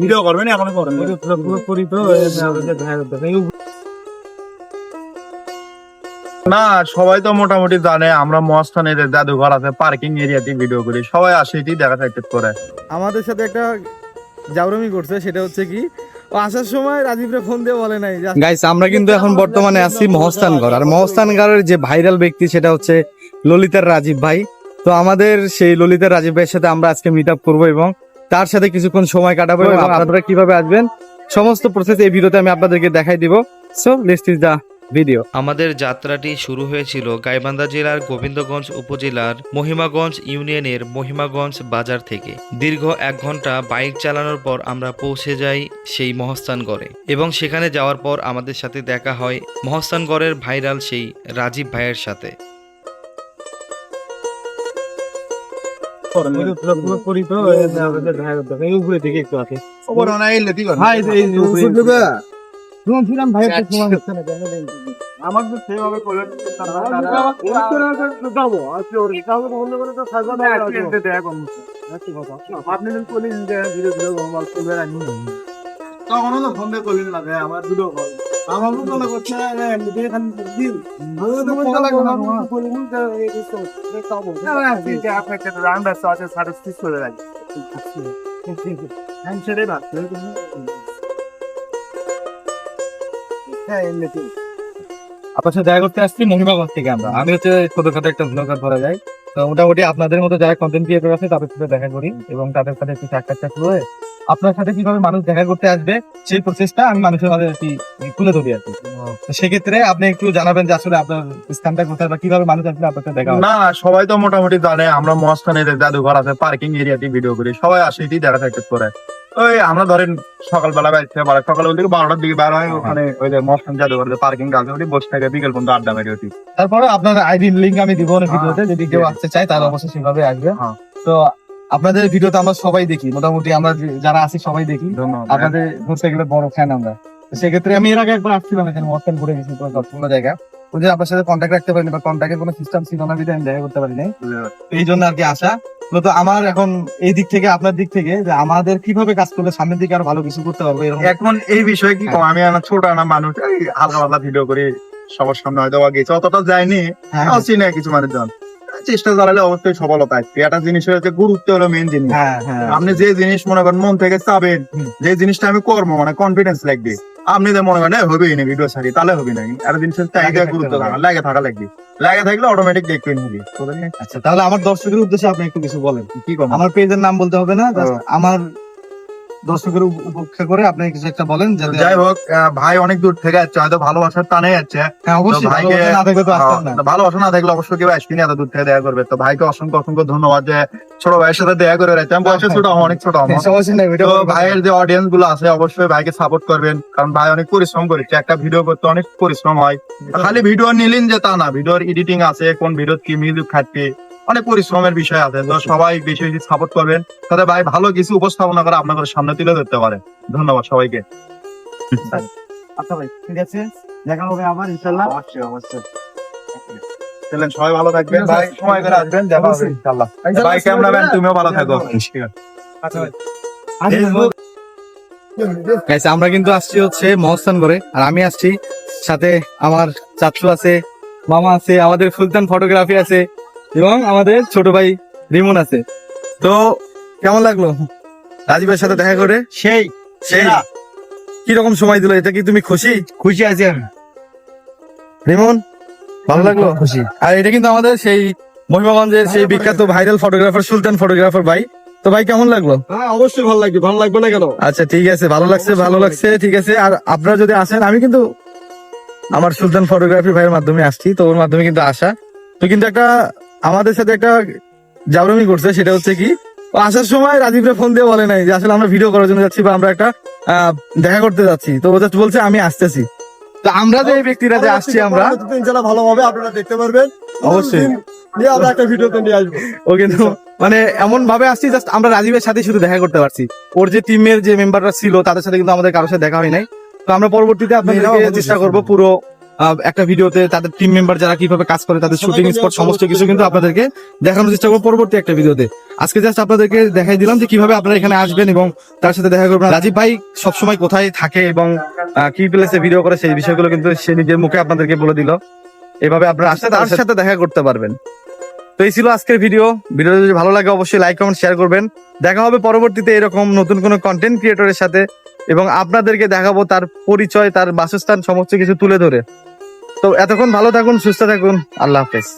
Video করবেন এখনও করেন। পুরোপুরি তো না সবাই তো মোটামুটি জানে আমরা মস্তানের জাদুঘর আছে পার্কিং এরিয়াতে ভিডিও করি। সবাই আসে এটি দেখা সাক্ষাৎ করে। আমাদের সাথে একটা জাউরামি করছে সেটা হচ্ছে কি আসার সময় রাজীবরে ফোন দিয়ে বলে নাই গাইস আমরা কিন্তু এখন বর্তমানে আছি মহস্থানগড় আর মহস্থানগড়ের যে ভাইরাল ব্যক্তি সেটা হচ্ছে ললিতার রাজীব ভাই। তো আমাদের সেই ললিতার রাজীব ভাইয়ের সাথে আমরা আজকে মিট আপ করব এবং তার সাথে কিছুক্ষণ সময় কাটাবো এবং আপনারা কীভাবে আসবেন সমস্ত প্রসেস এই ভিডিওতে আমি আপনাদেরকে দেখাই দিব। So let's is the video আমাদের যাত্রাটি শুরু হয়েছিল গাইবান্ধা জেলার গোবিন্দগঞ্জ উপজেলার মহিমাগঞ্জ ইউনিয়নের মহিমাগঞ্জ বাজার থেকে। দীর্ঘ এক ঘণ্টা বাইক চালানোর পর আমরা পৌঁছে যাই সেই মহস্থানগড়ে এবং সেখানে যাওয়ার পর আমাদের সাথে দেখা হয় মহস্থানগড়ের ভাইরাল সেই রাজীব ভাইয়ের সাথে। পুরোপুরি তো উপরে থেকে একটু আছে খবর না এলে ভাই এই যে উপরে শুনছিলাম ভাই একটু সময় হচ্ছে না আমার তো সেভাবে করে আপনি যদি বলেন যে ধীরে ধীরে মোবাইল খুলবে না তখনও তো ফোন দিয়ে করলেন না আমার দুটো আমার তো মনে করছে না, এমনিতে এখানে দিন। আমি তো মনে লাগবে না, বলি, মনে করে এই যে এই খাব। না, না, ঠিক আছে, আপনার একটা রান ব্যস্ত আছে, সাড়ে করে রাখি। আমি ছেড়ে না, হ্যাঁ, এমনিতে। আপনার সাথে দেখা করতে আসছি মহিমাগঞ্জ থেকে আমরা আমি হচ্ছে ছোটখাটো একটা ব্লগার করা যায় তো মোটামুটি আপনাদের মতো যারা কন্টেন্ট ক্রিয়েটর আছে তাদের সাথে দেখা করি এবং তাদের সাথে একটু সাক্ষাৎ করে আপনার সাথে কীভাবে মানুষ দেখা করতে আসবে সেই প্রসেসটা আমি মানুষের মাঝে আর কি তুলে ধরি আর কি। সেক্ষেত্রে আপনি একটু জানাবেন যে আসলে আপনার স্থানটা কোথায় বা কীভাবে মানুষ আসলে আপনার সাথে দেখা না সবাই তো মোটামুটি জানে আমরা মস্তানের জাদুঘর আছে পার্কিং এরিয়াতে ভিডিও করি সবাই আসে এটি দেখা সাক্ষাৎ করে। ওই আমরা ধরেন সকালবেলা বাইরে বারো সকাল থেকে বারোটার দিকে বের হয় ওখানে ওই যে মস্তান জাদুঘর পার্কিং আছে ওটি বসে থাকে বিকেল পর্যন্ত আড্ডা মেরে ওটি। তারপরে আপনার আইডি লিঙ্ক আমি দিব না হ্যাঁ, ভিডিওতে যদি কেউ আসতে চায় তাহলে অবশ্যই সেভাবে আসবে। হ্যাঁ। তো আপনাদের ভিডিও তো আমরা সবাই দেখি মোটামুটি আমরা যারা আছি সবাই দেখি। আপনাদের ধরতে গেলে বড় ফ্যান আমরা। সেক্ষেত্রে আমি এর আগে একবার আসছিলাম এখানে মস্তান ঘুরে গেছি কোনো জায়গা। যে আপনার সাথে কন্ট্যাক্ট রাখতে পারিনি বা কন্ট্যাক্টের কোনো সিস্টেম ছিল না বিধায় আমি দেখা করতে পারিনি। এই জন্য আর কি আসা তো আমার এখন এই দিক থেকে আপনার দিক থেকে যে আমাদের কীভাবে কাজ করলে সামনের দিকে আরও ভালো কিছু করতে পারব এরকম। এখন এই বিষয়ে কি আমি আমার ছোট না মানুষ এই হালকা পাতলা ভিডিও করে সবার সামনে হয়তো গেছে অতটা যায়নি হ্যাঁ, চিনে কিছু মানুষজন। চেষ্টা চালালে অবশ্যই সফলতা আসবে একটা জিনিস হচ্ছে গুরুত্ব হলো মেন জিনিস। হ্যাঁ হ্যাঁ। আপনি যে জিনিস মনে করেন মন থেকে চাবেন যে জিনিসটা আমি করব মানে কনফিডেন্স লাগবে। আপনি যে মনে করেন "এ, হবেই না ভিডিও ছাড়ি তাহলে হবে না। একটা জিনিসের চাহিদা গুরুত্ব। থাকা লাগে থাকা লাগবে। লাগে থাকলে অটোমেটিক দেখবেন হবে। আচ্ছা তাহলে আমার দর্শকের উদ্দেশ্যে আপনি একটু কিছু বলেন। কি করব আমার পেজের নাম বলতে হবে না আমার দর্শকের উপ- উপেক্ষা করে আপনি কিছু একটা বলেন যাই হোক ভাই অনেক দূর থেকে যাচ্ছে হয়তো ভালোবাসার টানে যাচ্ছে। হ্যাঁ ভালোবাসা না থাকলে থাকলে অবশ্যই কেউ আসবেনি এত দূর থেকে দেখা করবে। তো ভাইকে অসংখ্য অসংখ্য ধন্যবাদ যে ছোট ভাইয়ের সাথে দেখা করে রাখছি আমি বয়সে ছোট আমার অনেক ছোট আমার। তো ভাইয়ের যে অডিয়েন্সগুলো আছে অবশ্যই ভাইকে সাপোর্ট করবেন। কারণ ভাই অনেক পরিশ্রম করেছে একটা ভিডিও করতে অনেক পরিশ্রম হয়। খালি ভিডিও নিলেন যে তা না ভিডিওর এডিটিং আছে কোন ভিডিও কি মিউজিক খাটবে অনেক পরিশ্রমের বিষয় আছে। তো সবাই বেশি বেশি সাপোর্ট করবেন। তাতে ভাই ভালো কিছু উপস্থাপনা করে আপনাদের সামনে তুলে ধরতে পারে। ধন্যবাদ সবাইকে। আচ্ছা ভাই ঠিক আছে। দেখা হবে আবার ইনশাল্লাহ অবশ্যই অবশ্যই। চলেন সবাই ভালো থাকবেন। ভাই সময় করে আসবেন। দেখা হবে ইনশাআল্লাহ। ভাই ক্যামেরাম্যান তুমিও ভালো থাকো। আচ্ছা ভাই। Guys, আমরা কিন্তু আসছি হচ্ছে মহস্থান করে আর আমি আসছি সাথে আমার চাচু আছে মামা আছে আমাদের ফুলতান ফটোগ্রাফি আছে। এবং আমাদের ছোট ভাই রিমন আছে। তো কেমন লাগল? রাজীবের সাথে দেখা করে? সেই সেই। কীরকম সময় দিল? এটা কি তুমি খুশি? খুশি আছি আমি। রিমন ভালো লাগল? খুশি। আর এটা কিন্তু আমাদের সেই মহিমাগঞ্জের সেই বিখ্যাত ভাইরাল ফটোগ্রাফার সুলতান ফটোগ্রাফার ভাই। তো ভাই কেমন লাগল? হ্যাঁ অবশ্যই ভালো লাগবে। ভালো লাগবে না কেন? আচ্ছা ঠিক আছে। ভালো লাগছে ভালো লাগছে ঠিক আছে। আর আপনারা যদি আসেন আমি কিন্তু আমার সুলতান ফটোগ্রাফি ভাইয়ের মাধ্যমে আসছি তো ওর মাধ্যমে কিন্তু আসা। তো কিন্তু একটা আমাদের সাথে একটা জাবরামি করছে সেটা হচ্ছে কি ও আসার সময় রাজীবরে ফোন দিয়ে বলে নাই যে আসলে আমরা ভিডিও করার জন্য যাচ্ছি বা আমরা একটা দেখা করতে যাচ্ছি। তো ও just বলছে আমি আসতেছি। তো আমরা যে ব্যক্তিরা যে আসছি আমরা ইনশাল্লাহ ভালো হবে আপনারা দেখতে পারবেন। অবশ্যই। নিয়ে আমরা একটা ভিডিওতে নিয়ে আসব। ও কিন্তু মানে এমন ভাবে আসছি জাস্ট আমরা রাজীবের সাথে শুধু দেখা করতে পারছি। ওর যে টিমের যে মেম্বাররা ছিল তাদের সাথে কিন্তু আমাদের কারোর সাথে দেখা হয় নাই। তো আমরা পরবর্তীতে আপনাদেরকে চেষ্টা করব পুরো একটা ভিডিওতে তাদের টিম মেম্বার যারা কীভাবে কাজ করে তাদের শুটিং স্পট সমস্ত কিছু কিন্তু আপনাদেরকে দেখানোর চেষ্টা করব পরবর্তী একটা ভিডিওতে। আজকে জাস্ট আপনাদেরকে দেখাই দিলাম যে কীভাবে আপনারা এখানে আসবেন এবং তার সাথে দেখা করবেন। রাজীব ভাই সবসময় কোথায় থাকে এবং কি প্লেসে ভিডিও করে সেই বিষয়গুলো কিন্তু সে নিজের মুখে আপনাদেরকে বলে দিল। এভাবে আপনারা আসলে তার সাথে দেখা করতে পারবেন। তো এই ছিল আজকের ভিডিও ভিডিও যদি ভালো লাগে, অবশ্যই লাইক কমেন্ট শেয়ার করবেন। দেখা হবে পরবর্তীতে এরকম নতুন কোনো কন্টেন্ট ক্রিয়েটরের সাথে এবং আপনাদেরকে দেখাবো তার পরিচয়, তার বাসস্থান, সমস্ত কিছু তুলে ধরে। তো এতক্ষণ ভালো থাকুন, সুস্থ থাকুন। আল্লাহ হাফেজ।